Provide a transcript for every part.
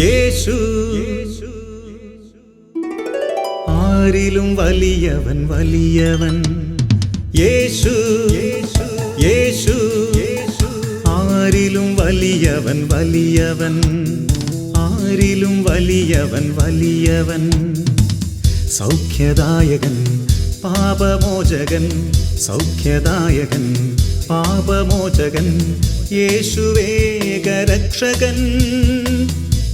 യേശു ആരിലും വലിയവൻ വലിയവൻ യേശു യേശു ആരിലും വലിയവൻ വലിയവൻ ആരിലും വലിയവൻ വലിയവൻ സൗഖ്യദായകൻ പാപമോചകൻ സൗഖ്യദായകൻ പാപമോചകൻ യേശുവേഗരക്ഷകൻ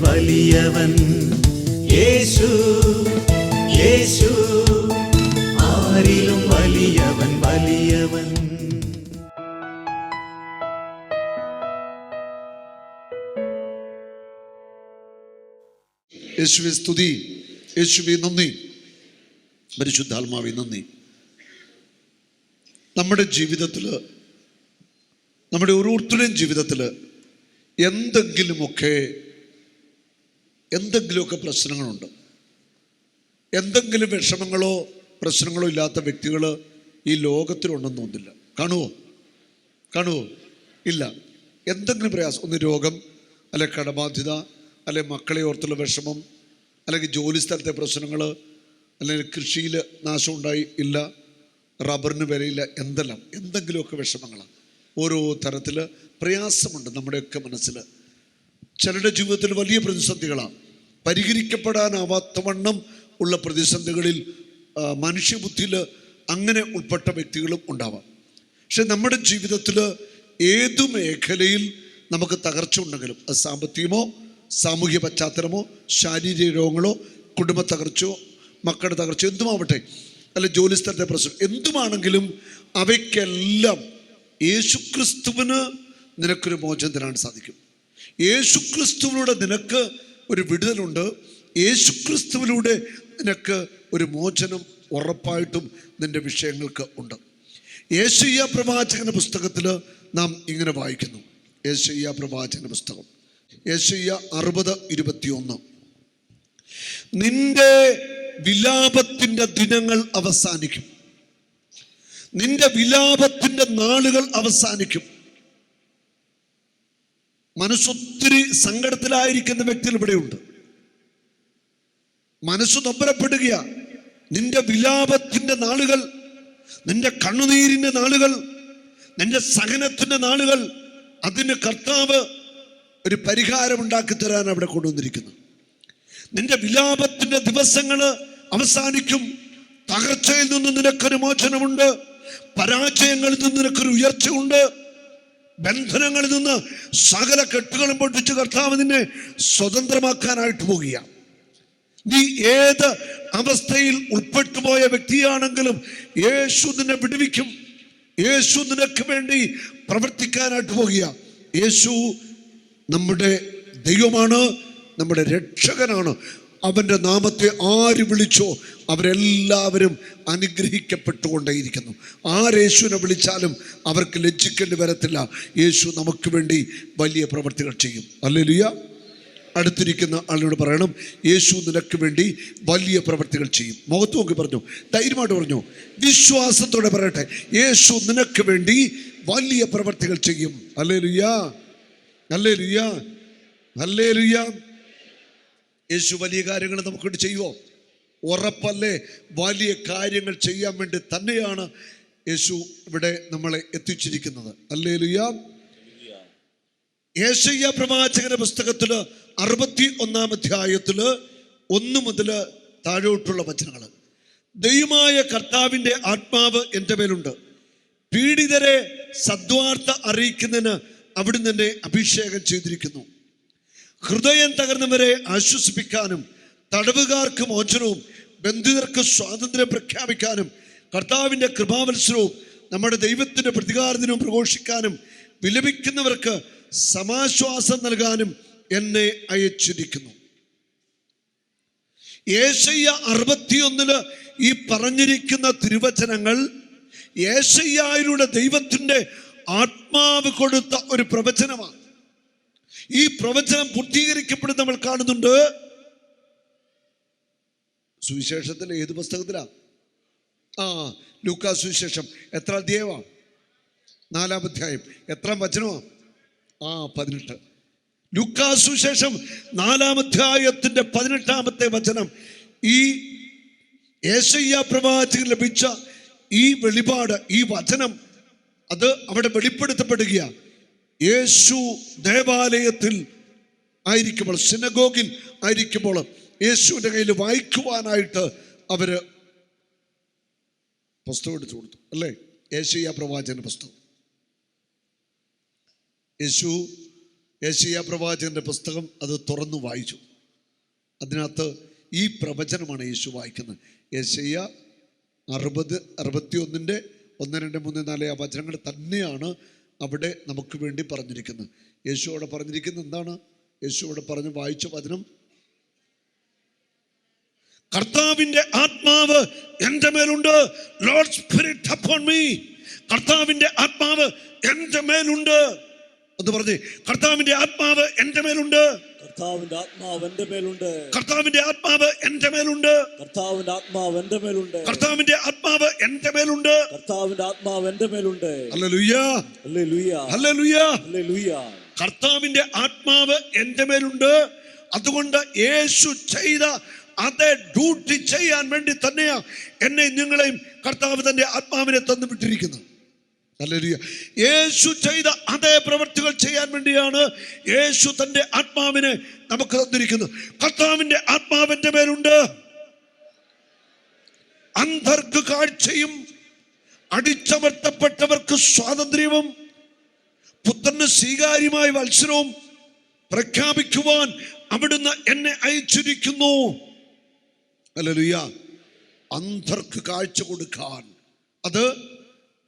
വലിയവൻ യേശു യേശു. ആരിലും വലിയവൻ വലിയവൻ. യേശുവെ സ്തുതി. യേശുവെ നന്ദി. പരിശുദ്ധാത്മാവെ നന്ദി. നമ്മുടെ ജീവിതത്തിൽ നമ്മുടെ ഓരോരുത്തരുടെയും ജീവിതത്തിൽ എന്തെങ്കിലുമൊക്കെ എന്തെങ്കിലുമൊക്കെ പ്രശ്നങ്ങളുണ്ട്. എന്തെങ്കിലും വിഷമങ്ങളോ പ്രശ്നങ്ങളോ ഇല്ലാത്ത വ്യക്തികൾ ഈ ലോകത്തിലുണ്ടെന്ന് തോന്നുന്നില്ല. കാണുവോ? കാണുവോ? ഇല്ല. എന്തെങ്കിലും പ്രയാസം? ഒന്ന് രോഗം അല്ലെ കടബാധ്യത അല്ലെ മക്കളെ ഓർത്തുള്ള വിഷമം അല്ലെങ്കിൽ ജോലി സ്ഥലത്തെ പ്രശ്നങ്ങൾ അല്ലെങ്കിൽ കൃഷിയിൽ നാശമുണ്ടായി ഇല്ല റബ്ബറിന് വിലയില്ല എന്തെല്ലാം? എന്തെങ്കിലുമൊക്കെ വിഷമങ്ങളാണ് ഓരോ തരത്തിൽ പ്രയാസമുണ്ട് നമ്മുടെയൊക്കെ മനസ്സിൽ ചിലരുടെ ജീവിതത്തിൽ വലിയ പ്രതിസന്ധികളാണ്. പരിഹരിക്കപ്പെടാനാവാത്ത വണ്ണം ഉള്ള പ്രതിസന്ധികളിൽ മനുഷ്യബുദ്ധിയിൽ അങ്ങനെ ഉൾപ്പെട്ട വ്യക്തികളും ഉണ്ടാവാം. പക്ഷെ നമ്മുടെ ജീവിതത്തിൽ ഏതു മേഖലയിൽ നമുക്ക് തകർച്ച ഉണ്ടെങ്കിലും അത് സാമ്പത്തികമോ സാമൂഹ്യ പശ്ചാത്തലമോ ശാരീരിക രോഗങ്ങളോ കുടുംബ തകർച്ചയോ മക്കളുടെ തകർച്ചയോ എന്തുമാവട്ടെ അല്ല ജോലിസ്ഥലത്തെ പ്രശ്നം എന്തുമാണെങ്കിലും അവയ്ക്കെല്ലാം യേശുക്രിസ്തുവിന് നിനക്കൊരു മോചനം തരാൻ സാധിക്കും. യേശുക്രിസ്തുവിലൂടെ നിനക്ക് ഒരു വിടുതലുണ്ട്. യേശുക്രിസ്തുവിലൂടെ നിനക്ക് ഒരു മോചനം ഉറപ്പായിട്ടും നിന്റെ വിഷയങ്ങൾക്ക് ഉണ്ട്. യേശയ്യ പ്രവാചകന്റെ പുസ്തകത്തിൽ നാം ഇങ്ങനെ വായിക്കുന്നു. യേശയ്യ പ്രവാചകന്റെ പുസ്തകം. യേശയ്യ അറുപത് ഇരുപത്തിയൊന്ന്. നിന്റെ വിലാപത്തിന്റെ ദിനങ്ങൾ അവസാനിക്കും. നിന്റെ വിലാപത്തിന്റെ നാളുകൾ അവസാനിക്കും. മനസ്സൊത്തിരി സങ്കടത്തിലായിരിക്കുന്ന വ്യക്തികൾ ഇവിടെയുണ്ട്. മനസ്സ് നൊമ്പരപ്പെടുക നിന്റെ വിലാപത്തിന്റെ നാളുകൾ നിന്റെ കണ്ണുനീരിന്റെ നാളുകൾ നിന്റെ സഹനത്തിന്റെ നാളുകൾ അതിന് കർത്താവ് ഒരു പരിഹാരം ഉണ്ടാക്കി തരാൻ അവിടെ കൊണ്ടുവന്നിരിക്കുന്നു. നിന്റെ വിലാപത്തിന്റെ ദിവസങ്ങൾ അവസാനിക്കും. തകർച്ചയിൽ നിന്ന് നിനക്കൊരു മോചനമുണ്ട്. പരാജയങ്ങളിൽ നിന്ന് നിനക്കൊരു ഉയർച്ചയുണ്ട്. ബന്ധനങ്ങളിൽ നിന്ന് സകല കെട്ടുകളും പൊട്ടിച്ച് കർത്താവ് നിന്നെ സ്വതന്ത്രമാക്കാനായിട്ട് പോകുകയാണ് നീ ഏത് അവസ്ഥയിൽ ഉൾപ്പെട്ടുപോയ വ്യക്തിയാണെങ്കിലും യേശു നിന്നെ വിടുവിക്കും. യേശു നിനക്ക് വേണ്ടി പ്രവർത്തിക്കാനായിട്ട് പോകുക യേശു നമ്മുടെ ദൈവമാണ് നമ്മുടെ രക്ഷകനാണ്. അവന്റെ നാമത്തെ ആര് വിളിച്ചോ അവരെല്ലാവരും അനുഗ്രഹിക്കപ്പെട്ടുകൊണ്ടേയിരിക്കുന്നു. ആരേശുവിനെ വിളിച്ചാലും അവർക്ക് ലജ്ജിക്കേണ്ടി വരത്തില്ല. യേശു നമുക്ക് വേണ്ടി വലിയ പ്രവർത്തികൾ ചെയ്യും. അല്ലേലുയ്യ അടുത്തിരിക്കുന്ന ആളിനോട് പറയണം യേശു നിനക്ക് വേണ്ടി വലിയ പ്രവർത്തികൾ ചെയ്യും. മുഖത്ത് നോക്കി പറഞ്ഞു ധൈര്യമായിട്ട് പറഞ്ഞു വിശ്വാസത്തോടെ പറയട്ടെ യേശു നിനക്ക് വേണ്ടി വലിയ പ്രവർത്തികൾ ചെയ്യും. അല്ലേ ലുയ്യ അല്ലേ ലുയ്യ അല്ലേ ലുയ്യ യേശു വലിയ കാര്യങ്ങൾ നമുക്കിട്ട് ചെയ്യുമോ ഉറപ്പല്ലേ? വലിയ കാര്യങ്ങൾ ചെയ്യാൻ വേണ്ടി തന്നെയാണ് യേശു ഇവിടെ നമ്മളെ എത്തിച്ചിരിക്കുന്നത്. അല്ലേ ലുയാ യേശയ്യ പ്രവാചകന്റെ പുസ്തകത്തിൽ അറുപത്തി ഒന്നാം അധ്യായത്തിൽ ഒന്ന് മുതൽ താഴോട്ടുള്ള വചനങ്ങൾ ദൈവമായ കർത്താവിന്റെ ആത്മാവ് എന്റെ മേലുണ്ട്. പീഡിതരെ സദ്വാർത്ത അറിയിക്കുന്നതിന് അവിടുന്ന് എന്നെ അഭിഷേകം ചെയ്തിരിക്കുന്നു. ഹൃദയം തകർന്നവരെ ആശ്വസിപ്പിക്കാനും തടവുകാർക്ക് മോചനവും ബന്ധിതർക്ക് സ്വാതന്ത്ര്യം പ്രഖ്യാപിക്കാനും കർത്താവിന്റെ കൃപാവത്സരവും നമ്മുടെ ദൈവത്തിന്റെ പ്രതികാരത്തിനും പ്രഘോഷിക്കാനും വിലപിക്കുന്നവർക്ക് സമാശ്വാസം നൽകാനും എന്നെ അയച്ചിരിക്കുന്നു. ഏശയ്യ അറുപത്തിയൊന്നിൽ ഈ പറഞ്ഞിരിക്കുന്ന തിരുവചനങ്ങൾ ഏശയ്യായിലൂടെ ദൈവത്തിന്റെ ആത്മാവ് കൊടുത്ത ഒരു പ്രവചനമാണ്. ഈ പ്രവചനം പൂർത്തീകരിക്കപ്പെടുന്ന നമ്മൾ കാണുന്നുണ്ട്. സുവിശേഷത്തിൽ ഏത് പുസ്തകത്തിലാ? ആ ലൂക്ക സുവിശേഷം. എത്ര അധ്യായമാണ് നാലാം അധ്യായം. എത്ര വചനമാ? ആ പതിനെട്ട്. ലൂക്കാ സുവിശേഷം നാലാം അധ്യായത്തിന്റെ പതിനെട്ടാമത്തെ വചനം. ഈ ഏശയ്യ പ്രവാചകൻ ലഭിച്ച ഈ വെളിപാട് ഈ വചനം അത് അവിടെ വെളിപ്പെടുത്തപ്പെടുകയാണ് യേശു ദേവാലയത്തിൽ ആയിരിക്കുമ്പോൾ സിനഗോഗിൽ ആയിരിക്കുമ്പോൾ യേശുവിന്റെ കയ്യിൽ വായിക്കുവാനായിട്ട് അവർ പുസ്തകം എടുത്തു കൊടുത്തു. അല്ലേ? യേശയ്യ പ്രവാചകന്റെ പുസ്തകം. യേശു യേശയ്യ പ്രവാചകന്റെ പുസ്തകം അത് തുറന്നു വായിച്ചു. അതിനകത്ത് ഈ പ്രവചനമാണ് യേശു വായിക്കുന്നത്. യേശയ്യ അറുപത് അറുപത്തി ഒന്നിന്റെ ഒന്ന് രണ്ട് മൂന്ന് നാല് ആ വചനങ്ങൾ തന്നെയാണ് അവിടെ നമുക്ക് വേണ്ടി പറഞ്ഞിരിക്കുന്നത് യേശു അവിടെ പറഞ്ഞിരിക്കുന്നത് എന്താണ്? യേശു അവിടെ പറഞ്ഞ് വായിച്ച വചനം. കർത്താവിന്റെ ആത്മാവ് എന്റെ മേലുണ്ട്. ലോർഡ് സ്പിരിറ്റ് അപ്പോൺ മീ ആത്മാവ് എന്റെ മേലുണ്ട്. എന്ന് പറഞ്ഞേ കർത്താവിന്റെ ആത്മാവ് എന്റെ മേലുണ്ട്. കർത്താവിന്റെ ആത്മാവ് എന്റെ മേലുണ്ട്. കർത്താവിന്റെ ആത്മാവ് എന്റെ മേലുണ്ട്. കർത്താവിന്റെ ആത്മാവ് എന്റെ മേലുണ്ട്. കർത്താവിന്റെ ആത്മാവ് എന്റെ മേലുണ്ട്. കർത്താവിന്റെ ആത്മാവ് എന്റെ മേലുണ്ട്. കർത്താവിന്റെ ആത്മാവ് എന്റെ മേലുണ്ട്. അതുകൊണ്ട് യേശു ചെയ്ത അതേ ഡ്യൂട്ടി ചെയ്യാൻ വേണ്ടി തന്നെയാ എന്നെ നിങ്ങളെയും കർത്താവ് തന്റെ ആത്മാവിനെ തന്നു വിട്ടിരിക്കുന്നത് ഹല്ലേലൂയ. യേശു ചെയ്ത അതേ പ്രവൃത്തികൾ ചെയ്യാൻ വേണ്ടിയാണ് യേശു തന്റെ ആത്മാവിനെ നമുക്ക് തന്നിരിക്കുന്നത്. കർത്താവിന്റെ ആത്മാവിന്റെ മേലുണ്ട്. അന്ധർക്ക് കാഴ്ചയും അടിച്ചമർത്തപ്പെട്ടവർക്ക് സ്വാതന്ത്ര്യവും പുത്രന് സ്വീകാര്യമായ മത്സരവും പ്രഖ്യാപിക്കുവാൻ അവിടുന്ന് എന്നെ അയച്ചിരിക്കുന്നു. അല്ലലുയ്യ അന്ധർക്ക് കാഴ്ച കൊടുക്കാൻ. അത്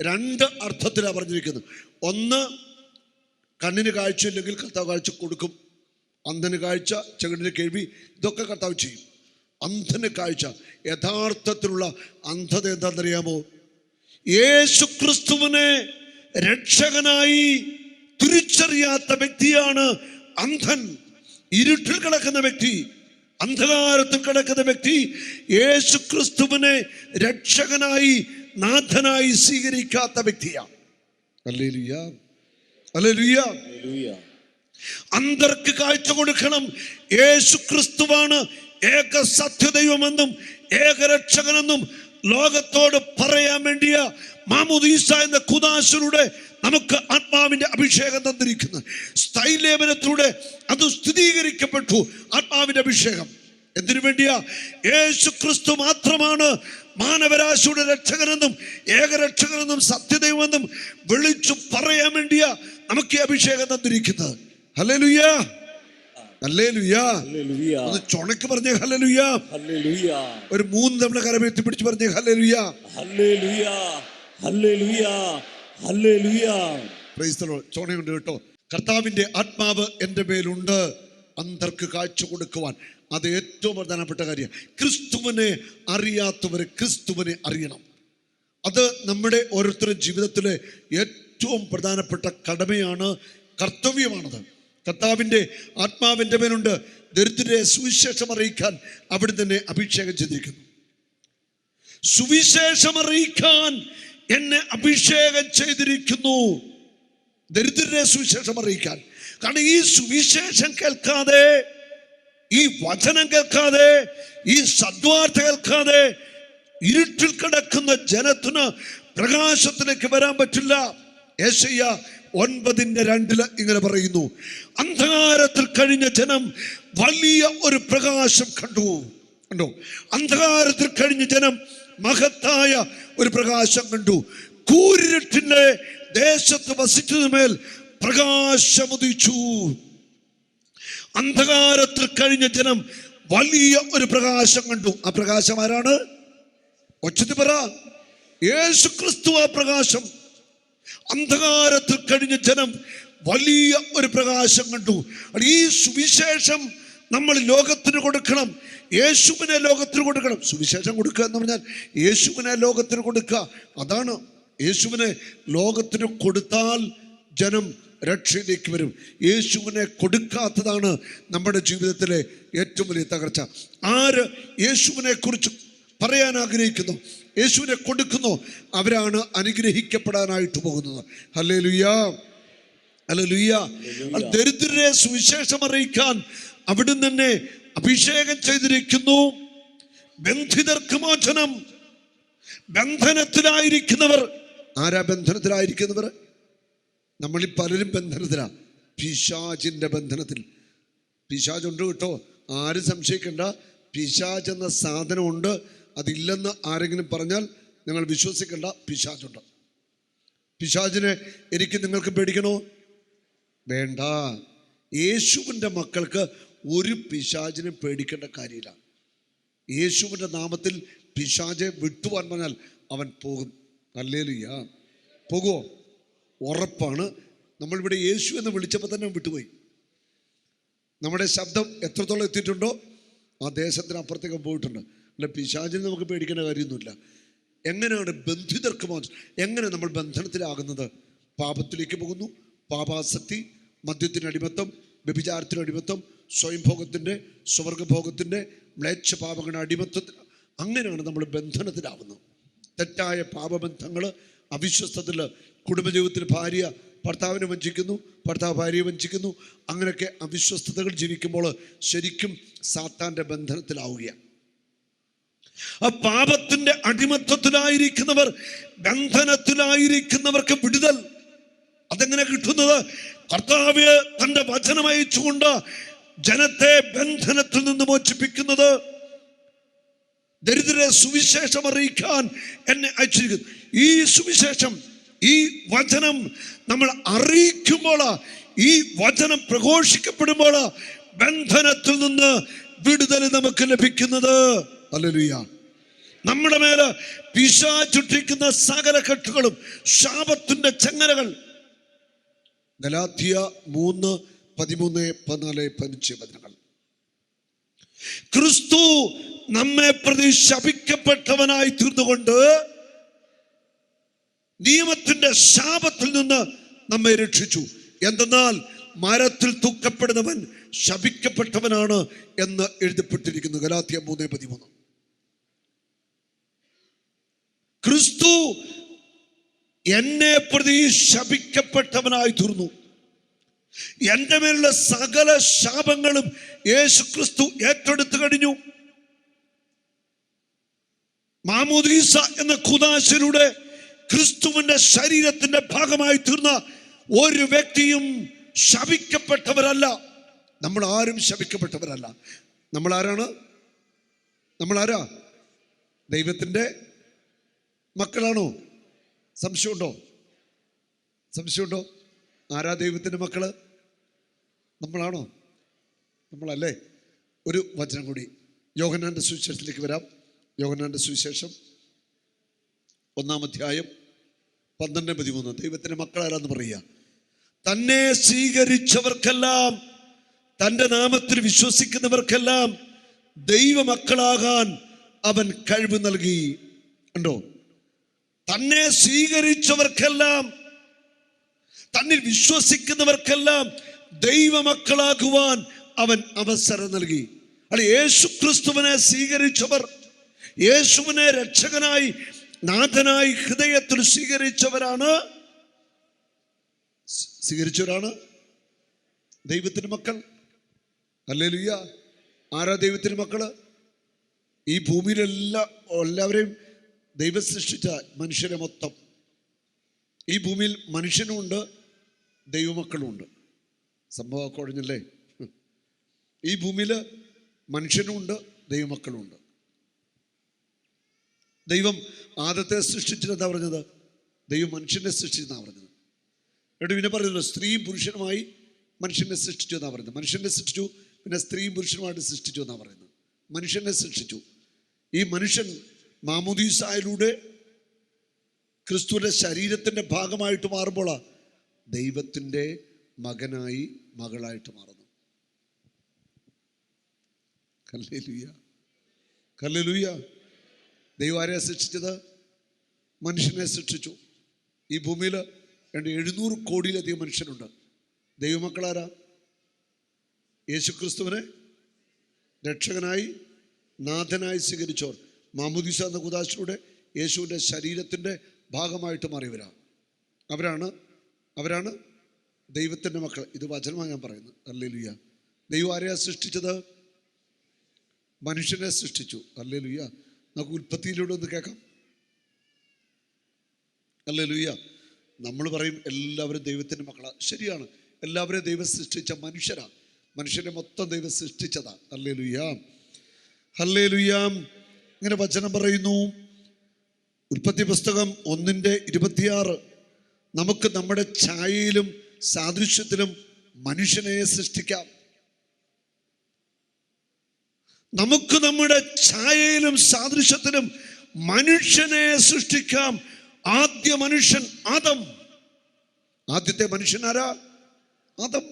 രണ്ട് അർത്ഥത്തിലാണ് പറഞ്ഞിരിക്കുന്നത് ഒന്ന് കണ്ണിന് കാഴ്ചയില്ലെങ്കിൽ കർത്താവ് കാഴ്ച കൊടുക്കും. അന്ധന് കാഴ്ച ചെകിടിന് കേൾവി ഇതൊക്കെ കർത്താവ് ചെയ്യും. അന്ധന് കാഴ്ച യഥാർത്ഥത്തിലുള്ള അന്ധത എന്താണെന്നറിയാമോ? യേശു ക്രിസ്തുവിനെ രക്ഷകനായി തിരിച്ചറിയാത്ത വ്യക്തിയാണ് അന്ധൻ. ഇരുട്ടിൽ കിടക്കുന്ന വ്യക്തി അന്ധകാരത്തിൽ കിടക്കുന്ന വ്യക്തി യേശു ക്രിസ്തുവിനെ രക്ഷകനായി നാഥനായി സ്വീകരിക്കാത്ത വ്യക്തിയാണ്. അന്തർക്ക് കാഴ്ച കൊടുക്കണം. യേശു ക്രിസ്തുവാണ് ഏക സത്യദൈവമെന്നും ഏകരക്ഷകനെന്നും ലോകത്തോട് പറയാൻ വേണ്ടിയ മാമുദീസ എന്ന കുദാശിലൂടെ നമുക്ക് ആത്മാവിന്റെ അഭിഷേകം തന്നിരിക്കുന്നു. സ്ഥൈലേപനത്തിലൂടെ അത് സ്ഥിരീകരിക്കപ്പെട്ടു ആത്മാവിന്റെ അഭിഷേകം. എന്തിനു വേണ്ടിയാ? യേശു ക്രിസ്തു മാത്രമാണ് മാനവരാശിയുടെ രക്ഷകനെന്നും ഏകരക്ഷകനെന്നും സത്യദൈവമെന്നും വിളിച്ചു പറയാൻ വേണ്ടിയാ നമുക്ക് ഈ അഭിഷേകം തന്നിരിക്കുന്നത്. ഹലേ ലുയ്യ ഹലേ ലുയ്യ അത് ഒന്ന് ചുണക്ക് പറഞ്ഞേ ഹലേ ലുയ്യ ഒരു മൂന്ന് തവണ കരമെത്തി പിടിച്ച് പറഞ്ഞേ ഹലേ ലുയ്യ പ്രൈസ്തലോ ചോണയുണ്ട് കേട്ടോ. കർത്താവിന്റെ ആത്മാവ് എന്റെ മേലുണ്ട്. അന്തർക്ക് കാഴ്ച കൊടുക്കുവാൻ. അത് ഏറ്റവും പ്രധാനപ്പെട്ട കാര്യം. ക്രിസ്തുവിനെ അറിയാത്തവരെ ക്രിസ്തുവിനെ അറിയണം. അത് നമ്മുടെ ഓരോരുത്തരുടെ ജീവിതത്തിലെ ഏറ്റവും പ്രധാനപ്പെട്ട കടമയാണ് കർത്തവ്യമാണത്. കർത്താവിന്റെ ആത്മാവിന്റെ മേലുണ്ട്. ദരിദ്രരെ സുവിശേഷം അറിയിക്കാൻ അവിടെ തന്നെ അഭിഷേകം ചെയ്തിരിക്കുന്നു. സുവിശേഷം അറിയിക്കാൻ എന്നെ അഭിഷേകം ചെയ്തിരിക്കുന്നു. ദരിദ്രരെ സുവിശേഷം അറിയിക്കാൻ. കാരണം ഈ സുവിശേഷം കേൾക്കാതെ ഈ വചനം കേൾക്കാതെ ഈ സദ്വാർത്ത കേൾക്കാതെ ഇരുട്ടിൽ കിടക്കുന്ന ജനത്തിന് പ്രകാശത്തിലേക്ക് വരാൻ പറ്റില്ല. ഏശയ്യ ഒൻപതിന്റെ രണ്ടിൽ ഇങ്ങനെ പറയുന്നു അന്ധകാരത്തിൽ കഴിഞ്ഞ ജനം വലിയ ഒരു പ്രകാശം കണ്ടു. കണ്ടു? അന്ധകാരത്തിൽ കഴിഞ്ഞ ജനം മഹത്തായ ഒരു പ്രകാശം കണ്ടു. കൂരിട്ടിന്റെ ദേശത്ത് വസിച്ചതിന്മേൽ പ്രകാശമുദിച്ചു അന്ധകാരത്തിൽ കഴിഞ്ഞ ജനം വലിയ ഒരു പ്രകാശം കണ്ടു. ആ പ്രകാശം ആരാണ്? ഒച്ചത്തി പറ. യേശു ക്രിസ്തു ആ പ്രകാശം. അന്ധകാരത്തിൽ കഴിഞ്ഞ ജനം വലിയ ഒരു പ്രകാശം കണ്ടു. ഈ സുവിശേഷം നമ്മൾ ലോകത്തിന് കൊടുക്കണം. യേശുവിനെ ലോകത്തിന് കൊടുക്കണം. സുവിശേഷം കൊടുക്കുക എന്ന് പറഞ്ഞാൽ യേശുവിനെ ലോകത്തിന് കൊടുക്കുക. അതാണ്. യേശുവിനെ ലോകത്തിന് കൊടുത്താൽ ജനം രക്ഷയിലേക്ക് വരും. യേശുവിനെ കൊടുക്കാത്തതാണ് നമ്മുടെ ജീവിതത്തിലെ ഏറ്റവും വലിയ തകർച്ച. ആര് യേശുവിനെ കുറിച്ച് പറയാൻ ആഗ്രഹിക്കുന്നു? യേശുവിനെ കൊടുക്കുന്നു. അവരാണ് അനുഗ്രഹിക്കപ്പെടാനായിട്ട് പോകുന്നത്. അല്ലേ ലുയ്യാ ഹല്ലേ ലുയ്യ ദരിദ്രരെ സുവിശേഷം അറിയിക്കാൻ അവിടുന്ന് തന്നെ അഭിഷേകം ചെയ്തിരിക്കുന്നു. ബന്ധിതർക്ക് മോചനം. ബന്ധനത്തിലായിരിക്കുന്നവർ. ആരാ ബന്ധനത്തിലായിരിക്കുന്നവർ? നമ്മളിൽ പലരും ബന്ധനത്തിലാ. പിശാചിന്റെ ബന്ധനത്തിൽ. പിശാചുണ്ട് കേട്ടോ. ആരും സംശയിക്കണ്ട. പിശാജ് എന്ന സാധനമുണ്ട് അതില്ലെന്ന് ആരെങ്കിലും പറഞ്ഞാൽ നിങ്ങൾ വിശ്വസിക്കണ്ട. പിശാചുണ്ട് പിശാജിനെ എനിക്ക് നിങ്ങൾക്ക് പേടിക്കണോ? വേണ്ട. യേശുവിന്റെ മക്കൾക്ക് ഒരു പിശാചിനെ പേടിക്കേണ്ട കാര്യമില്ല. യേശുവിന്റെ നാമത്തിൽ പിശാചെ വിട്ടുവാൻ പറഞ്ഞാൽ അവൻ പോകും. അല്ലേലുയ്യ പോകുമോ ഉറപ്പാണ്. നമ്മളിവിടെ യേശു എന്ന് വിളിച്ചപ്പോൾ തന്നെ വിട്ടുപോയി. നമ്മുടെ ശബ്ദം എത്രത്തോളം എത്തിയിട്ടുണ്ടോ ആ ദേശത്തിന് അപ്പുറത്തേക്ക് പോയിട്ടുണ്ട്. അല്ല പിശാചിന് നമുക്ക് പേടിക്കേണ്ട കാര്യമൊന്നുമില്ല. എങ്ങനെയാണ് ബന്ധിതർക്ക് മാറ്റം എങ്ങനെ നമ്മൾ ബന്ധനത്തിലാകുന്നത്? പാപത്തിലേക്ക് പോകുന്നു. പാപാസക്തി മദ്യത്തിന് അടിമത്തം വ്യഭിചാരത്തിന് അടിമത്തം സ്വയംഭോഗത്തിന്റെ സ്വർഗഭോഗത്തിന്റെ മ്ലേച്ഛ പാപങ്ങളുടെ അടിമത്തത്തിന് അങ്ങനെയാണ് നമ്മൾ ബന്ധനത്തിലാവുന്നത് തെറ്റായ പാപബന്ധങ്ങൾ അവിശ്വസ്തത്തിൽ കുടുംബജീവിതത്തിൽ ഭാര്യ ഭർത്താവിനെ വഞ്ചിക്കുന്നു ഭർത്താവ് ഭാര്യയെ വഞ്ചിക്കുന്നു. അങ്ങനെയൊക്കെ അവിശ്വസ്തതകൾ ജീവിക്കുമ്പോൾ ശരിക്കും സാത്താന്റെ ബന്ധനത്തിലാവുകയാണ്. ആ പാപത്തിന്റെ അടിമത്വത്തിലായിരിക്കുന്നവർ ബന്ധനത്തിലായിരിക്കുന്നവർക്ക് വിടുതൽ. അതെങ്ങനെ കിട്ടുന്നത്? കർത്താവ് തന്റെ വചനം അയച്ചുകൊണ്ട് ജനത്തെ ബന്ധനത്തിൽ നിന്ന് മോചിപ്പിക്കുന്നത്. ദരിദ്രരെ സുവിശേഷം അറിയിക്കാൻ എന്നെ അയച്ചിരിക്കുന്നു. ഈ സുവിശേഷം ഈ വചനം നമ്മൾ അറിയിക്കുമ്പോൾ ഈ വചനം പ്രഘോഷിക്കപ്പെടുമ്പോൾ ബന്ധനത്തിൽ നിന്ന് വിടുതൽ നമുക്ക് ലഭിക്കുന്നത്. അല്ലലുയ്യ നമ്മുടെ മേൽ പിശാചുട്ടിക്കുന്ന സകല കെട്ടുകളും ശാപത്തിന്റെ ചങ്ങലകൾ. ഗലാത്തിയ മൂന്ന് പതിമൂന്ന് പതിനാല് പതിനഞ്ച് വചനങ്ങൾ. ക്രിസ്തു നമ്മെ പ്രതി ശപിക്കപ്പെട്ടവനായി തീർന്നുകൊണ്ട് നിയമത്തിന്റെ ശാപത്തിൽ നിന്ന് നമ്മെ രക്ഷിച്ചു. എന്തെന്നാൽ മരത്തിൽ തൂക്കപ്പെടുന്നവൻ ശപിക്കപ്പെട്ടവനാണ് എന്ന് എഴുതപ്പെട്ടിരിക്കുന്നു. ഗലാത്തിയ മൂന്ന് പതിമൂന്ന്. ക്രിസ്തു എന്നെ പ്രതി ശപിക്കപ്പെട്ടവനായി തീർന്നു. എന്റെ മേലുള്ള സകല ശാപങ്ങളും യേശു ക്രിസ്തു ഏറ്റെടുത്തു കഴിഞ്ഞു. മാമോദീസ എന്ന കുദാശിലൂടെ ക്രിസ്തുവിന്റെ ശരീരത്തിന്റെ ഭാഗമായി തീർന്ന ഒരു വ്യക്തിയും ശപിക്കപ്പെട്ടവരല്ല. നമ്മൾ ആരും ശപിക്കപ്പെട്ടവരല്ല. നമ്മൾ ആരാണ്? നമ്മൾ ആരാ? ദൈവത്തിന്റെ മക്കളാണോ? സംശയമുണ്ടോ? സംശയമുണ്ടോ? ആരാ ദൈവത്തിന്റെ മക്കൾ? നമ്മളാണോ? നമ്മളല്ലേ? ഒരു വചനം കൂടി. യോഗനാന്റെ സുവിശേഷത്തിലേക്ക് വരാം. യോഗനാന്റെ സുവിശേഷം. ഒന്നാം അധ്യായം പന്ത്രണ്ട് പതിമൂന്ന്. ദൈവത്തിന്റെ മക്കളാരാന്ന് പറയുക. തന്നെ സ്വീകരിച്ചവർക്കെല്ലാം തന്റെ നാമത്തിൽ വിശ്വസിക്കുന്നവർക്കെല്ലാം ദൈവമക്കളാകാൻ അവൻ കഴിവ് നൽകി. ഉണ്ടോ തന്നെ സ്വീകരിച്ചവർക്കെല്ലാം തന്നിൽ വിശ്വസിക്കുന്നവർക്കെല്ലാം ദൈവമക്കളാകുവാൻ അവൻ അവസരം നൽകി. അല്ല? യേശു ക്രിസ്തുവിനെ സ്വീകരിച്ചവർ യേശുവിനെ രക്ഷകനായി നാഥനായി ഹൃദയത്തിൽ സ്വീകരിച്ചവരാണ്. സ്വീകരിച്ചവരാണ് ദൈവത്തിന് മക്കൾ. അല്ലേലുയ്യ. ആരാ ദൈവത്തിന് മക്കൾ ഈ ഭൂമിയിലെല്ലാ എല്ലാവരെയും ദൈവം സൃഷ്ടിച്ച മനുഷ്യരെ മൊത്തം. ഈ ഭൂമിയിൽ മനുഷ്യനുമുണ്ട് ദൈവമക്കളുമുണ്ട് സംഭവം കുഴഞ്ഞല്ലേ? ഈ ഭൂമിയിൽ മനുഷ്യനുമുണ്ട് ദൈവമക്കളുമുണ്ട് ദൈവം ആദത്തെ സൃഷ്ടിച്ചിട്ട് എന്താ പറഞ്ഞത്? ദൈവം മനുഷ്യനെ സൃഷ്ടിച്ചെന്നാ പറഞ്ഞത്. എന്നിട്ട് പിന്നെ പറയുന്നത് സ്ത്രീയും പുരുഷനുമായി മനുഷ്യനെ സൃഷ്ടിച്ചു എന്നാ പറയുന്നത്. മനുഷ്യനെ സൃഷ്ടിച്ചു പിന്നെ സ്ത്രീയും പുരുഷനുമായിട്ട് സൃഷ്ടിച്ചു എന്നാ പറയുന്നത്. മനുഷ്യനെ സൃഷ്ടിച്ചു. ഈ മനുഷ്യൻ മാമുദീസായിലൂടെ ക്രിസ്തുവിന്റെ ശരീരത്തിന്റെ ഭാഗമായിട്ട് മാറുമ്പോൾ ദൈവത്തിന്റെ മകനായി മകളായിട്ട് മാറുന്നു കല്ലേലുയ്യ കല്ലേലുയ്യ ദൈവം ആരെയാ സൃഷ്ടിച്ചത്? മനുഷ്യനെ സൃഷ്ടിച്ചു. ഈ ഭൂമിയിൽ രണ്ട് എഴുന്നൂറ് കോടിയിലധികം മനുഷ്യനുണ്ട് ദൈവമക്കളാരാ? യേശുക്രിസ്തുവിനെ രക്ഷകനായി നാഥനായി സ്വീകരിച്ചോർ മാമുദീസ എന്ന കുദാശിലൂടെ യേശുവിന്റെ ശരീരത്തിന്റെ ഭാഗമായിട്ട് മാറിയവരാ. അവരാണ് അവരാണ് ദൈവത്തിന്റെ മക്കൾ. ഇത് വചനമാണ് ഞാൻ പറയുന്നത് അല്ലേലുയ്യ. ദൈവം ആരെയാണ് സൃഷ്ടിച്ചത്? മനുഷ്യനെ സൃഷ്ടിച്ചു. അല്ലേലുയ്യ. നമുക്ക് ഉൽപ്പത്തിയിലൂടെ ഒന്ന് കേൾക്കാം. അല്ല ലൂയ നമ്മൾ പറയും എല്ലാവരും ദൈവത്തിന്റെ മക്കളാണ് ശരിയാണ്. എല്ലാവരെയും ദൈവം സൃഷ്ടിച്ച മനുഷ്യരാ. മനുഷ്യരെ മൊത്തം ദൈവം സൃഷ്ടിച്ചതാ. അല്ലേ ലുയാം ഇങ്ങനെ വചനം പറയുന്നു. ഉൽപ്പത്തി പുസ്തകം ഒന്നിന്റെ ഇരുപത്തിയാറ്. നമുക്ക് നമ്മുടെ ഛായയിലും സാദൃശ്യത്തിലും മനുഷ്യനെ സൃഷ്ടിക്കാം. നമുക്ക് നമ്മുടെ ഛായയിലും സാദൃശ്യത്തിലും മനുഷ്യനെ സൃഷ്ടിക്കാം. ആദ്യ മനുഷ്യൻ ആദം. ആദ്യത്തെ മനുഷ്യൻ ആരാ? ആദം.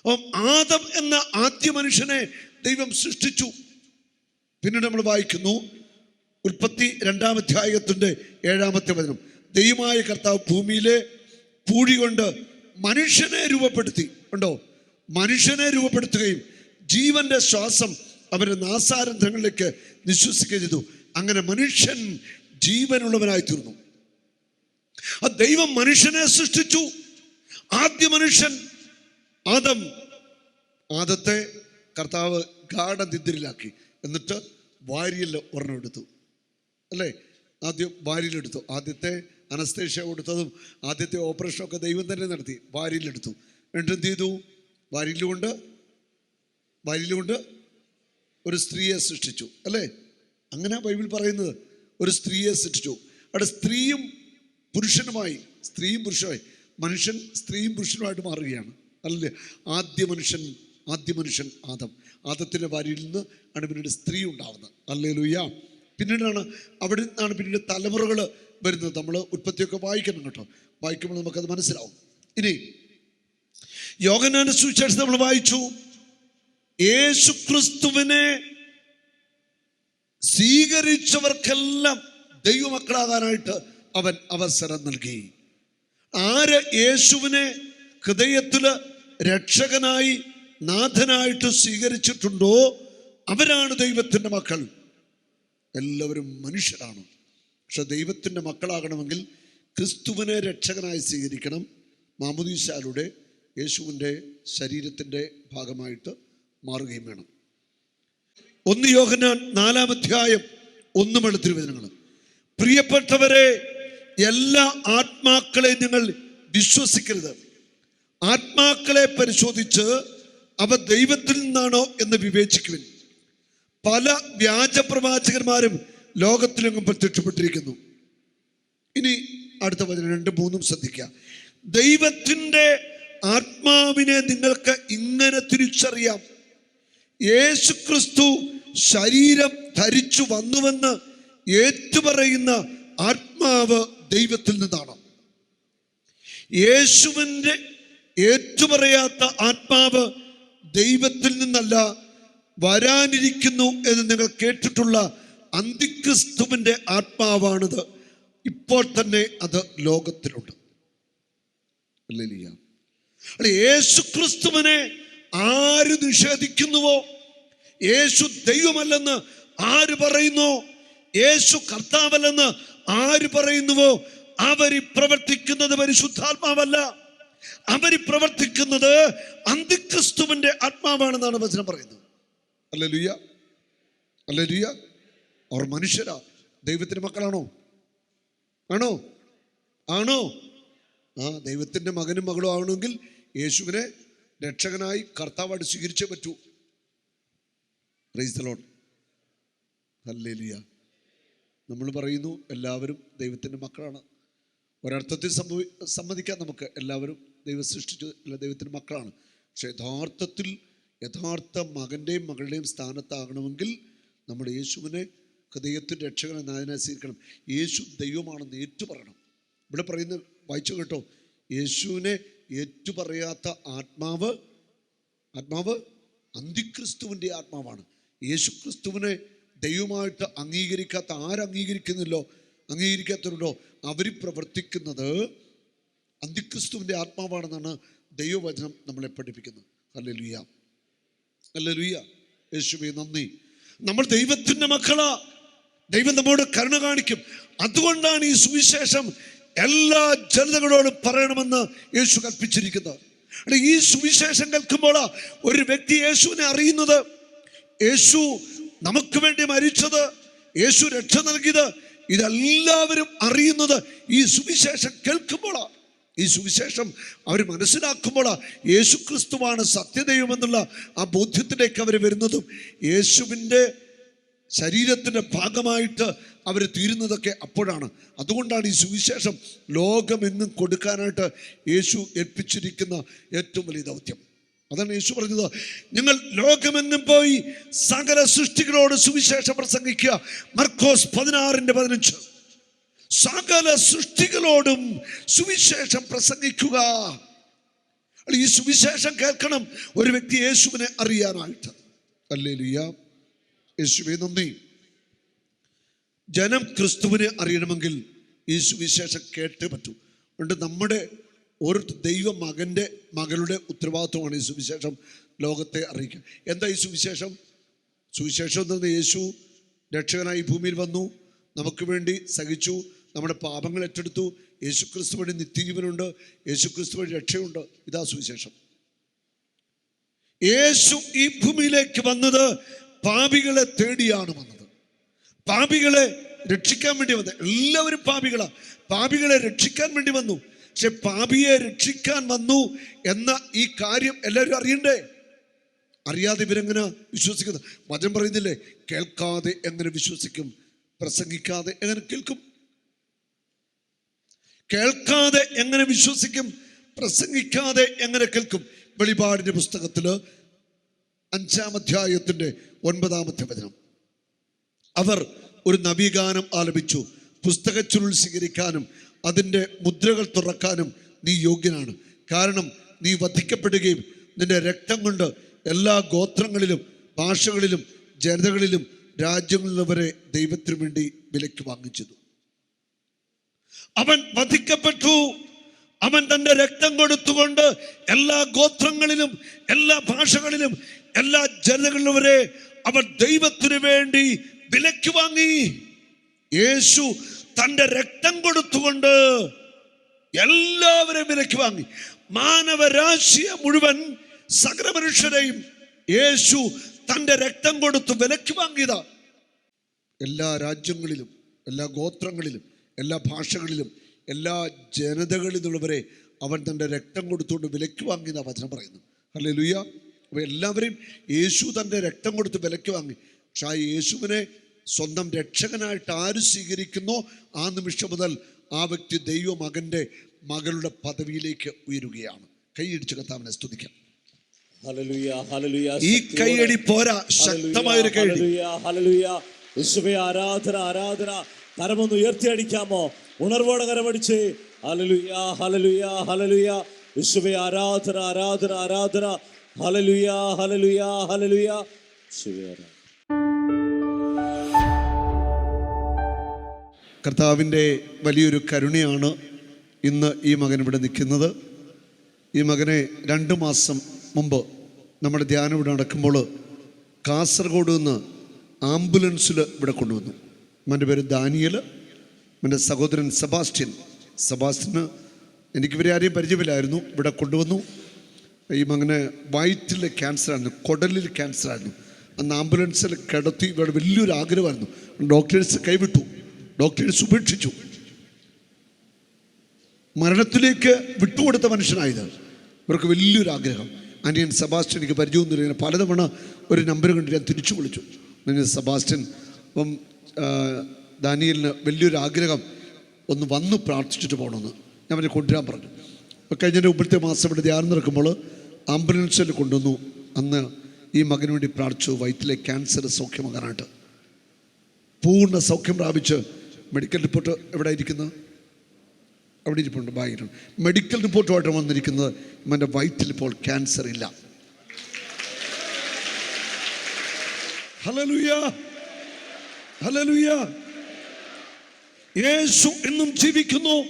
അപ്പം ആദം എന്ന ആദ്യ മനുഷ്യനെ ദൈവം സൃഷ്ടിച്ചു. പിന്നീട് നമ്മൾ വായിക്കുന്നു ഉൽപ്പത്തി രണ്ടാം അധ്യായത്തിന്റെ ഏഴാമത്തെ വചനം. ദൈവമായ കർത്താവ് ഭൂമിയിലെ പൂഴി കൊണ്ട് മനുഷ്യനെ രൂപപ്പെടുത്തി. ഉണ്ടോ? മനുഷ്യനെ രൂപപ്പെടുത്തുകയും ജീവന്റെ ശ്വാസം അവരുടെ നാസാരന്ധങ്ങളിലേക്ക് നിശ്വസിക്കുകയും ചെയ്തു. അങ്ങനെ മനുഷ്യൻ ജീവനുള്ളവനായി തീർന്നു. ആ ദൈവം മനുഷ്യനെ സൃഷ്ടിച്ചു. ആദ്യ മനുഷ്യൻ ആദം. ആദത്തെ കർത്താവ് ഗാഠനിദ്രയിലാക്കി എന്നിട്ട് വാരിയിൽ ഒരെണ്ണം എടുത്തു. അല്ലേ? ആദ്യം വാരിയിലെടുത്തു ആദ്യത്തെ അനസ്തേഷ്യ കൊടുത്തതും ആദ്യത്തെ ഓപ്പറേഷനൊക്കെ ദൈവം തന്നെ നടത്തി. വാരിയിലെടുത്തു എന്നിട്ട് എന്ത് ചെയ്തു? വാരിയിലുകൊണ്ട് വാരിയിലുകൊണ്ട് ഒരു സ്ത്രീയെ സൃഷ്ടിച്ചു അല്ലേ? അങ്ങനെ ബൈബിൾ പറയുന്നത്. ഒരു സ്ത്രീയെ സൃഷ്ടിച്ചു. അവിടെ സ്ത്രീയും പുരുഷനുമായി സ്ത്രീയും പുരുഷനുമായി മനുഷ്യൻ സ്ത്രീയും പുരുഷനുമായിട്ട് മാറുകയാണ്. അല്ലേ ആദ്യ മനുഷ്യൻ ആദ്യ മനുഷ്യൻ ആദം. ആദത്തിന്റെ ഭാര്യയിൽ നിന്ന് ആണ് പിന്നീട് സ്ത്രീ ഉണ്ടാവുന്നത്. അല്ലേ ലുയ്യ പിന്നീടാണ് അവിടെ നിന്നാണ് പിന്നീട് തലമുറകൾ വരുന്നത്. നമ്മൾ ഉൽപ്പത്തിയൊക്കെ വായിക്കണം കേട്ടോ. വായിക്കുമ്പോൾ നമുക്കത് മനസ്സിലാവും. ഇനി യോഗനാനുസരിച്ച് നമ്മൾ വായിച്ചു. യേശു ക്രിസ്തുവിനെ സ്വീകരിച്ചവർക്കെല്ലാം ദൈവമക്കളാകാനായിട്ട് അവൻ അവസരം നൽകി. ആര് യേശുവിനെ ഹൃദയത്തിൽ രക്ഷകനായി നാഥനായിട്ട് സ്വീകരിച്ചിട്ടുണ്ടോ? അവരാണ് ദൈവത്തിന്റെ മക്കൾ. എല്ലാവരും മനുഷ്യരാണ്. പക്ഷെ ദൈവത്തിന്റെ മക്കളാകണമെങ്കിൽ ക്രിസ്തുവിനെ രക്ഷകനായി സ്വീകരിക്കണം. മാമുദീശാലുടെ യേശുവിന്റെ ശരീരത്തിന്റെ ഭാഗമായിട്ട് മാറുകയും വേണം. ഒന്ന് യോഹനാൻ നാലാം അധ്യായം ഒന്നും തിരുവചനങ്ങൾ. പ്രിയപ്പെട്ടവരെ എല്ലാ ആത്മാക്കളെ നിങ്ങൾ വിശ്വസിക്കരുത്. ആത്മാക്കളെ പരിശോധിച്ച് അവ ദൈവത്തിൽ നിന്നാണോ എന്ന് വിവേചിക്കുവിൻ. പല വ്യാജ പ്രവാചകന്മാരും ലോകത്തിലെങ്ങും പ്രത്യക്ഷപ്പെട്ടിരിക്കുന്നു. ഇനി അടുത്ത വചനം രണ്ട് മൂന്നും ശ്രദ്ധിക്കുക. ദൈവത്തിന്റെ ആത്മാവിനെ നിങ്ങൾക്ക് ഇങ്ങനെ തിരിച്ചറിയാം. യേശുക്രിസ്തു ശരീരം ധരിച്ചു വന്നുവെന്ന് ഏറ്റുപറയുന്ന ആത്മാവ് ദൈവത്തിൽ നിന്നാണ്. യേശുവിന്റെ ഏറ്റുപറയാത്ത ആത്മാവ് ദൈവത്തിൽ നിന്നല്ല വരാനിരിക്കുന്നു എന്ന് നിങ്ങൾ കേട്ടിട്ടുള്ള അന്തിക്രിസ്തുവിന്റെ ആത്മാവാണിത്. ഇപ്പോൾ തന്നെ അത് ലോകത്തിലുണ്ട്. യേശുക്രിസ്തുവിനെ ആര് നിഷേധിക്കുന്നുവോ? യേശു ദൈവമല്ലെന്ന് ആര് പറയുന്നു? യേശു കർത്താവല്ലെന്ന് ആര് പറയുന്നുവോ? അവരി പ്രവർത്തിക്കുന്നത് പരിശുദ്ധാത്മാവല്ല. അവരി പ്രവർത്തിക്കുന്നത് അന്തിക്രിസ്തുവിന്റെ ആത്മാവാണെന്നാണ് വചനം പറയുന്നത്. അല്ല ലുയ അല്ല ലുയ അവർ മനുഷ്യരാ. ദൈവത്തിന്റെ മക്കളാണോ? ആണോ? ആണോ? ആ ദൈവത്തിന്റെ മകനും മകളും ആവണമെങ്കിൽ യേശുവിനെ രക്ഷകനായി കർത്താവായിട്ട് സ്വീകരിച്ചേ പറ്റൂ. പ്രൈസ് ഹല്ലേലിയ നമ്മൾ പറയുന്നു എല്ലാവരും ദൈവത്തിന്റെ മക്കളാണ്. ഒരർത്ഥത്തിൽ സംഭവി സമ്മതിക്കാം നമുക്ക്. എല്ലാവരും ദൈവം സൃഷ്ടിച്ചു അല്ല ദൈവത്തിന്റെ മക്കളാണ്. പക്ഷെ യഥാർത്ഥത്തിൽ യഥാർത്ഥ മകന്റെയും മകളുടെയും സ്ഥാനത്താകണമെങ്കിൽ നമ്മൾ യേശുവിനെ ഹൃദയത്തിന്റെ രക്ഷകനെ നായനെ സ്വീകരിക്കണം. യേശു ദൈവമാണെന്ന് ഏറ്റു പറയണം ഇവിടെ പറയുന്ന വായിച്ചു കേട്ടോ. യേശുവിനെ ഏറ്റുപറയാത്ത ആത്മാവ് ആത്മാവ് അന്തിക്രിസ്തുവിന്റെ ആത്മാവാണ്. യേശു ക്രിസ്തുവിനെ ദൈവമായിട്ട് അംഗീകരിക്കാത്ത ആരംഗീകരിക്കുന്നില്ലോ? അംഗീകരിക്കാത്തവരുണ്ടോ? അവർ പ്രവർത്തിക്കുന്നത് അന്തിക്രിസ്തുവിന്റെ ആത്മാവാണെന്നാണ് ദൈവവചനം നമ്മളെ പഠിപ്പിക്കുന്നത്. അല്ലെ ലുയ്യ അല്ലെ ലുയ്യ യേശുവെ നന്ദി. നമ്മൾ ദൈവത്തിന്റെ മക്കളാ. ദൈവം നമ്മോട് കരുണ കാണിക്കും. അതുകൊണ്ടാണ് ഈ സുവിശേഷം എല്ലാ ജനതകളോടും പറയണമെന്ന് യേശു കൽപ്പിച്ചിരിക്കുന്നത്. ഈ സുവിശേഷം കേൾക്കുമ്പോൾ ഒരു വ്യക്തി യേശുവിനെ അറിയുന്നത്. യേശു നമുക്ക് വേണ്ടി മരിച്ചത് യേശു രക്ഷ നൽകിയത് ഇതെല്ലാവരും അറിയുന്നത് ഈ സുവിശേഷം കേൾക്കുമ്പോഴാണ് ഈ സുവിശേഷം അവർ മനസ്സിലാക്കുമ്പോൾ യേശു ക്രിസ്തുവാണ് സത്യദൈവമെന്നുള്ള ആ ബോധ്യത്തിലേക്ക് അവർ വരുന്നതും യേശുവിന്റെ ശരീരത്തിന്റെ ഭാഗമായിട്ട് അവർ തീരുന്നതൊക്കെ അപ്പോഴാണ്. അതുകൊണ്ടാണ് ഈ സുവിശേഷം ലോകമെന്നും കൊടുക്കാനായിട്ട് യേശു ഏൽപ്പിച്ചിരിക്കുന്ന ഏറ്റവും വലിയ ദൗത്യം. അതാണ് യേശു പറഞ്ഞത്? നിങ്ങൾ ലോകമെങ്ങും പോയി സകല സൃഷ്ടികളോട് സുവിശേഷം പ്രസംഗിക്കുക. മർക്കോസ് പതിനാറിന്റെ പതിനഞ്ച്. സകല സൃഷ്ടികളോടും സുവിശേഷം പ്രസംഗിക്കുക. ഈ സുവിശേഷം കേൾക്കണം ഒരു വ്യക്തി യേശുവിനെ അറിയാനായിട്ട്. അല്ലേ ലിയ യേശുവെ നന്ദി. ജനം ക്രിസ്തുവിനെ അറിയണമെങ്കിൽ ഈ സുവിശേഷം കേട്ടേ പറ്റൂ. അതുകൊണ്ട് നമ്മുടെ ഒരു ദൈവ മകന്റെ മകളുടെ ഉത്തരവാദിത്വമാണ് ഈ സുവിശേഷം ലോകത്തെ അറിയിക്കുക. എന്താ ഈ സുവിശേഷം? സുവിശേഷം എന്ന് പറഞ്ഞാൽ യേശു രക്ഷകനായി ഭൂമിയിൽ വന്നു. നമുക്ക് വേണ്ടി സഹിച്ചു. നമ്മുടെ പാപങ്ങൾ ഏറ്റെടുത്തു. യേശു ക്രിസ്തു വഴി നിത്യജീവനുണ്ട്. യേശു ക്രിസ്തു വഴി രക്ഷയുണ്ട്. ഇതാ സുവിശേഷം. യേശു ഈ ഭൂമിയിലേക്ക് വന്നത് പാപികളെ തേടിയാണ് വന്നത്. പാപികളെ രക്ഷിക്കാൻ വേണ്ടി വന്നത്. എല്ലാവരും പാപികളാണ് പാപികളെ രക്ഷിക്കാൻ വേണ്ടി വന്നു. പക്ഷെ പാപിയെ രക്ഷിക്കാൻ വന്നു എന്ന ഈ കാര്യം എല്ലാവരും അറിയണ്ടേ? അറിയാതെ ഇവരെങ്ങനെ വിശ്വസിക്കുന്നത് വചനം പറയുന്നില്ലേ? കേൾക്കാതെ എങ്ങനെ വിശ്വസിക്കും? പ്രസംഗിക്കാതെ എങ്ങനെ കേൾക്കും? കേൾക്കാതെ എങ്ങനെ വിശ്വസിക്കും? പ്രസംഗിക്കാതെ എങ്ങനെ കേൾക്കും? വെളിപാടിന്റെ പുസ്തകത്തിൽ അഞ്ചാം അധ്യായത്തിന്റെ ഒൻപതാമത്തെ വചനം. അവർ ഒരു നവീഗാനം ആലപിച്ചു. പുസ്തക ചുരുൾ സ്വീകരിക്കാനും അതിന്റെ മുദ്രകൾ തുറക്കാനും നീ യോഗ്യനാണ്. കാരണം നീ വധിക്കപ്പെടുകയും നിന്റെ രക്തം കൊണ്ട് എല്ലാ ഗോത്രങ്ങളിലും ഭാഷകളിലും ജനതകളിലും രാജ്യങ്ങളിലും വരെ ദൈവത്തിനു വേണ്ടി വിലയ്ക്ക് വാങ്ങിച്ചതു. അവൻ വധിക്കപ്പെട്ടു. അവൻ തന്റെ രക്തം കൊടുത്തുകൊണ്ട് എല്ലാ ഗോത്രങ്ങളിലും എല്ലാ ഭാഷകളിലും എല്ലാ ജനതകളിലും വരെ അവൻ ദൈവത്തിനു വേണ്ടി വിലയ്ക്ക് വാങ്ങി. യേശു തന്റെ രക്തം കൊടുത്തുകൊണ്ട് എല്ലാവരെയും വിലക്ക് വാങ്ങി. മാനവരാശിയെ മുഴുവൻ സകല മനുഷ്യരെയും യേശു തന്റെ രക്തം കൊടുത്ത് വിലക്ക് വാങ്ങിയതാ. എല്ലാ രാജ്യങ്ങളിലും എല്ലാ ഗോത്രങ്ങളിലും എല്ലാ ഭാഷകളിലും എല്ലാ ജനതകളിലുള്ളവരെ അവൻ തന്റെ രക്തം കൊടുത്തുകൊണ്ട് വിലയ്ക്ക് വാങ്ങിയതാ വചനം പറയുന്നു. അല്ലേ ലുയ്യ അപ്പോൾ എല്ലാവരെയും യേശു തന്റെ രക്തം കൊടുത്ത് വിലയ്ക്ക് വാങ്ങി. പക്ഷെ ആ യേശുവിനെ സ്വന്തം രക്ഷകനായിട്ട് ആര് സ്വീകരിക്കുന്നോ ആ നിമിഷം മുതൽ ആ വ്യക്തി ദൈവമകന്റെ മകളുടെ പദവിയിലേക്ക് ഉയരുകയാണ്. കൈയടിച്ച് കത്താവിനെ സ്തുതിക്കാം. ഈ കൈയടി പോരാ ശക്തമായൊരു കൈയടി ആരാധന ആരാധന. കരമൊന്ന് ഉയർത്തി അടിക്കാമോ ഉണർവോടെ കരമടിച്ച്. Hallelujah hallelujah hallelujah. യേശുവേ ആരാധന ആരാധന ആരാധന. Hallelujah hallelujah hallelujah. യേശുവേ കർത്താവിന്റെ വലിയൊരു കരുണയാണ് ഇന്ന് ഈ മകൻ ഇവിടെ നിൽക്കുന്നത്. ഈ മകനെ രണ്ട് മാസം മുമ്പ് നമ്മുടെ ധ്യാനം ഇവിടെ നടക്കുമ്പോൾ കാസർഗോഡ് നിന്ന് ആംബുലൻസിൽ ഇവിടെ കൊണ്ടുവന്നു. എന്റെ പേര് ദാനിയൽ എന്റെ സഹോദരൻ സെബാസ്റ്റ്യൻ. സെബാസ്റ്റ്യന് എനിക്ക് ഇവരെ ആരെയും പരിചയമില്ലായിരുന്നു. ഇവിടെ കൊണ്ടുവന്നു. ഈ മകന് വയറ്റിൽ ക്യാൻസറായിരുന്നു കുടലിൽ ക്യാൻസറായിരുന്നു. അന്ന് ആംബുലൻസിൽ കിടത്തി ഇവിടെ വലിയൊരു ആഗ്രഹമായിരുന്നു. ഡോക്ടേഴ്സ് കൈവിട്ടു. ഡോക്ടേഴ്സ് ഉപേക്ഷിച്ചു മരണത്തിലേക്ക് വിട്ടുകൊടുത്ത മനുഷ്യനായത് ഇവർക്ക് വലിയൊരു ആഗ്രഹം. അനിയൻ സെബാസ്റ്റ്യൻ എനിക്ക് പരിചയമൊന്നുമില്ല ഇങ്ങനെ പലതവണ ഒരു നമ്പർ കണ്ട് ഞാൻ തിരിച്ചു വിളിച്ചു. നിങ്ങൾ സെബാസ്റ്റ്യൻ അപ്പം ദാനിയലിന് വലിയൊരു ആഗ്രഹം ഒന്ന് വന്ന് പ്രാർത്ഥിച്ചിട്ട് പോകണമെന്ന് ഞാൻ അവനെ കൊണ്ടുവരാൻ പറഞ്ഞു. അപ്പോൾ കഴിഞ്ഞ മുമ്പത്തെ മാസം ഇവിടെ ധ്യാനം നിൽക്കുമ്പോൾ ആംബുലൻസിൽ കൊണ്ടുവന്നു. അന്ന് ഈ മകന് വേണ്ടി പ്രാർത്ഥിച്ചു. വയറ്റിലെ ക്യാൻസർ സൗഖ്യമാകാനായിട്ട്. പൂർണ സൗഖ്യം പ്രാപിച്ച് മെഡിക്കൽ റിപ്പോർട്ട് എവിടെ ഇരിക്കുന്നത് അവിടെ ഇരിപ്പുണ്ട് ബാഗിലുണ്ട് മെഡിക്കൽ റിപ്പോർട്ടുമായിട്ട് വന്നിരിക്കുന്നത് ഇവന്റെ വയറ്റിൽ ഇപ്പോൾ ക്യാൻസർ ഇല്ല. ഹല്ലേലൂയ ഹല്ലേലൂയ യേശു എന്നും ജീവിക്കുന്നു.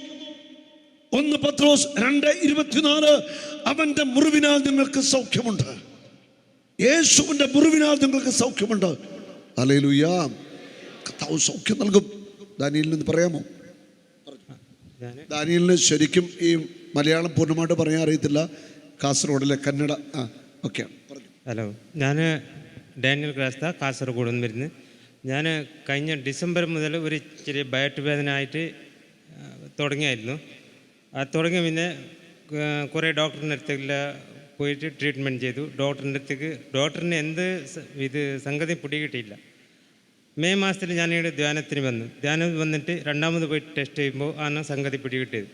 ഒന്ന് പത്രോസ് രണ്ട് ഇരുപത്തിനാല്. അവന്റെ മുറിവിനാൽ നിങ്ങൾക്ക് സൗഖ്യമുണ്ട്. യേശുവിന്റെ മുറിവിനാൽ നിങ്ങൾക്ക് സൗഖ്യമുണ്ട്. ഹല്ലേലൂയ കർത്താവ് സൗഖ്യം നൽകും. ദാനിയിൽ നിന്ന് പറയാമോ? ദാനിയലിന് ശരിക്കും ഈ മലയാളം പൂർണമായിട്ട് പറയാൻ അറിയത്തില്ല. കാസർഗോഡിലെ കന്നഡ. ആ ഓക്കെ. ഹലോ ഞാൻ ഡാനിയൽ ക്രാസ്ത കാസർഗോഡ് നിന്ന് വരുന്നത്. ഞാൻ കഴിഞ്ഞ ഡിസംബർ മുതൽ ഒരു ചെറിയ ബയറ്റ് വേദന ആയിട്ട് തുടങ്ങിയായിരുന്നു. ആ തുടങ്ങിയ പിന്നെ കുറേ ഡോക്ടറിന്റെ അടുത്തേക്കില്ല പോയിട്ട് ട്രീറ്റ്മെന്റ് ചെയ്തു. ഡോക്ടറിന്റെ അടുത്തേക്ക് ഡോക്ടറിന് എന്ത് ഇത് സംഗതി പിടികിട്ടിയില്ല. മെയ് മാസത്തിൽ ഞാനിവിടെ ധ്യാനത്തിന് വന്നു. ധ്യാനം വന്നിട്ട് രണ്ടാമത് പോയി ടെസ്റ്റ് ചെയ്യുമ്പോൾ ആണ് സംഗതി പിടികിട്ടിയത്.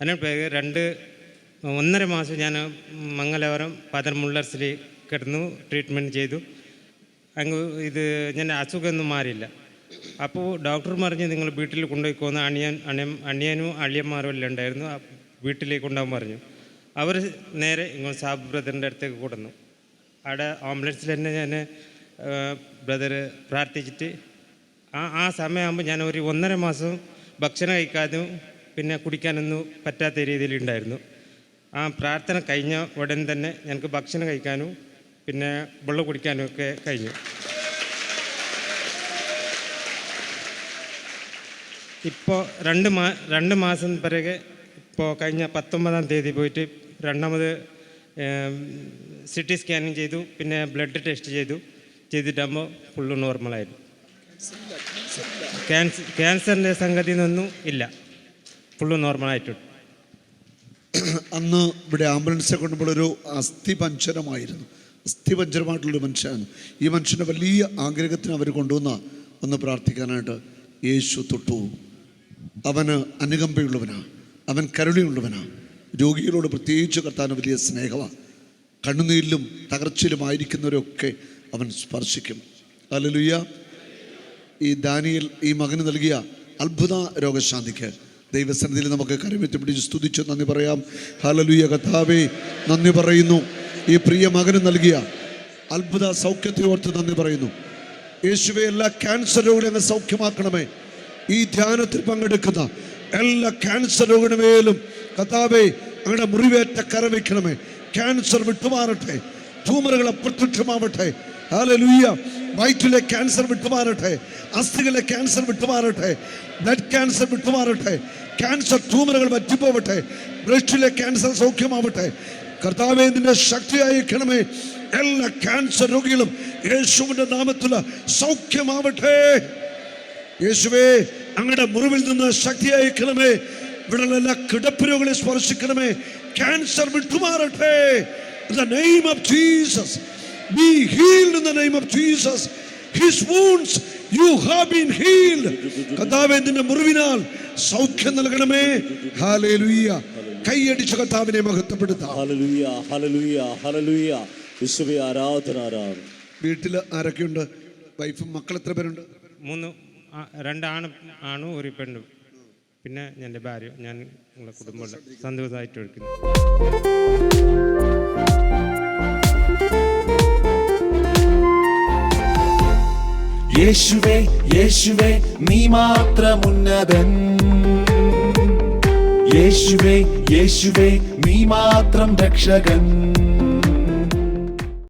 അതിന് രണ്ട് ഒന്നര മാസം ഞാൻ മംഗലവരം മുള്ളർസിൽ കിടന്നു ട്രീറ്റ്മെന്റ് ചെയ്തു. അങ്ങ് ഇത് ഞാൻ അസുഖമൊന്നും മാറിയില്ല. അപ്പോൾ ഡോക്ടർ പറഞ്ഞ് നിങ്ങൾ വീട്ടിൽ കൊണ്ടുപോയിക്കോന്ന് അണിയൻ അണിയൻ അണിയനും അളിയന്മാരും എല്ലാം ഉണ്ടായിരുന്നു. വീട്ടിലേക്ക് കൊണ്ടുപോകാൻ പറഞ്ഞു. അവർ നേരെ ഇങ്ങോട്ട് സാബ് ബ്രദറിന്റെ അടുത്തേക്ക് കൊടുന്നു അവിടെ ആംബുലൻസിൽ തന്നെ ഞാൻ ബ്രദർ പ്രാർത്ഥിച്ചിട്ട് ആ ആ സമയമാകുമ്പോൾ ഞാൻ ഒരു ഒന്നര മാസം ഭക്ഷണം കഴിക്കാനും പിന്നെ കുടിക്കാനൊന്നും പറ്റാത്ത രീതിയിലുണ്ടായിരുന്നു. ആ പ്രാർത്ഥന കഴിഞ്ഞ ഉടൻ തന്നെ ഞങ്ങൾക്ക് ഭക്ഷണം കഴിക്കാനും പിന്നെ വെള്ളം കുടിക്കാനും ഒക്കെ കഴിഞ്ഞു. ഇപ്പോൾ രണ്ട് മാ രണ്ട് മാസം പിറകെ ഇപ്പോൾ കഴിഞ്ഞ പത്തൊമ്പതാം തീയതി പോയിട്ട് രണ്ടാമത് സി ടി സ്കാനിങ് ചെയ്തു പിന്നെ ബ്ലഡ് ടെസ്റ്റ് ചെയ്തു. ചെയ്തിട്ടാകുമ്പോൾ ഫുള്ള് നോർമലായിരുന്നു ക്യാൻസർ ക്യാൻസറിന്റെ സംഗതി ഒന്നും ഇല്ല. ഫുള്ള് നോർമലായിട്ടുണ്ട് അന്ന് ഇവിടെ ആംബുലൻസിൽ കൊണ്ടുമ്പോൾ ഒരു അസ്ഥി പഞ്ചരമായിരുന്നു അസ്ഥി പഞ്ചരമായിട്ടുള്ളൊരു മനുഷ്യനാണ്. ഈ മനുഷ്യന്റെ വലിയ ആഗ്രഹത്തിന് അവർ കൊണ്ടുവന്ന ഒന്ന് പ്രാർത്ഥിക്കാനായിട്ട് യേശു തൊട്ടു. അവന് അനുകമ്പയുള്ളവനാണ് അവൻ കരുണയുള്ളവനാണ് രോഗികളോട് പ്രത്യേകിച്ച് കർത്താൻ വലിയ സ്നേഹമാണ് കണ്ണുനീരിലും തകർച്ചയിലുമായിരിക്കുന്നവരൊക്കെ അവൻ സ്പർശിക്കും. അലലുയ്യ ഈ ദാനിയൽ ഈ മകന് നൽകിയ അത്ഭുത രോഗശാന്തിക്ക് ദൈവസന്നിധിയിൽ നമുക്ക് കരമേറ്റ് പിടിച്ച് സ്തുതിച്ച് നന്ദി പറയാം. ഹലലുയ കഥാവേ നന്ദി പറയുന്നു. ഈ പ്രിയ മകന് നൽകിയ അത്ഭുത സൗഖ്യത്തെ ഓർത്ത് നന്ദി പറയുന്നു. യേശുവെ എല്ലാ ക്യാൻസർ രോഗികളെ സൗഖ്യമാക്കണമേ. ഈ ധ്യാനത്തിൽ പങ്കെടുക്കുന്ന എല്ലാ ക്യാൻസർ രോഗിനുമേലും കഥാവേ അങ്ങയുടെ മുറിവേറ്റ കരവയ്ക്കണമേ ക്യാൻസർ വിട്ടുമാറട്ടെ. ട്യൂമറുകൾ അപ്രത്യക്ഷമാവട്ടെ വയറ്റിലെ ക്യാൻസർ വിട്ടുമാറട്ടെ. അസ്ഥികളിലെ ക്യാൻസർ വിട്ടുമാറട്ടെ. ബ്ലഡ് ക്യാൻസർ വിട്ടുമാറട്ടെ. ക്യാൻസർ ട്യൂമറുകൾ വറ്റിപ്പോവട്ടെ. ബ്രസ്റ്റിലെ ക്യാൻസർ സൗഖ്യമാവട്ടെ. കർത്താവേ നിന്റെ ശക്തി അയക്കണമേ എല്ലാ ക്യാൻസർ രോഗികളും യേശുവിന്റെ നാമത്തിൽ സൗഖ്യമാവട്ടെ. യേശുവേ അങ്ങയുടെ മുറിവിൽ നിന്ന് ശക്തി അയക്കണമേ ഇവിടെ എല്ലാ കിടപ്പ് രോഗികളെ സ്പർശിക്കണമേ. Cancer വിട്ടുമാറട്ടെ. In the name of Jesus, be healed in the name of Jesus. His wounds, you have been healed. കർത്താവേ മുറിവിനാൽ സൗഖ്യം നൽകണമേ. ഹാലലുയ്യ കൈയടിച്ച കർത്താവിനെ മഹത്വപ്പെടുത്താം. ഹലലുയ ഹലലുയ ഹലലുയ യേശുവേ ആരാധന ആരാധന വീട്ടിൽ ആരൊക്കെയുണ്ട്? വൈഫും മക്കൾ എത്ര പേരുണ്ട്? മൂന്ന് രണ്ടാണ് രണ്ട് ആണും ഒരു പെണ്ണും. പിന്നെ എന്റെ ഭാര്യ ഞാൻ ഞങ്ങളുടെ കുടുംബം സന്തോഷമായിട്ട് എടുക്കുന്നു യേശുവേ യേശുവേ നീ മാത്രമുന്നതൻ. യേശുവേ യേശുവേ നീ മാത്രം രക്ഷകൻ.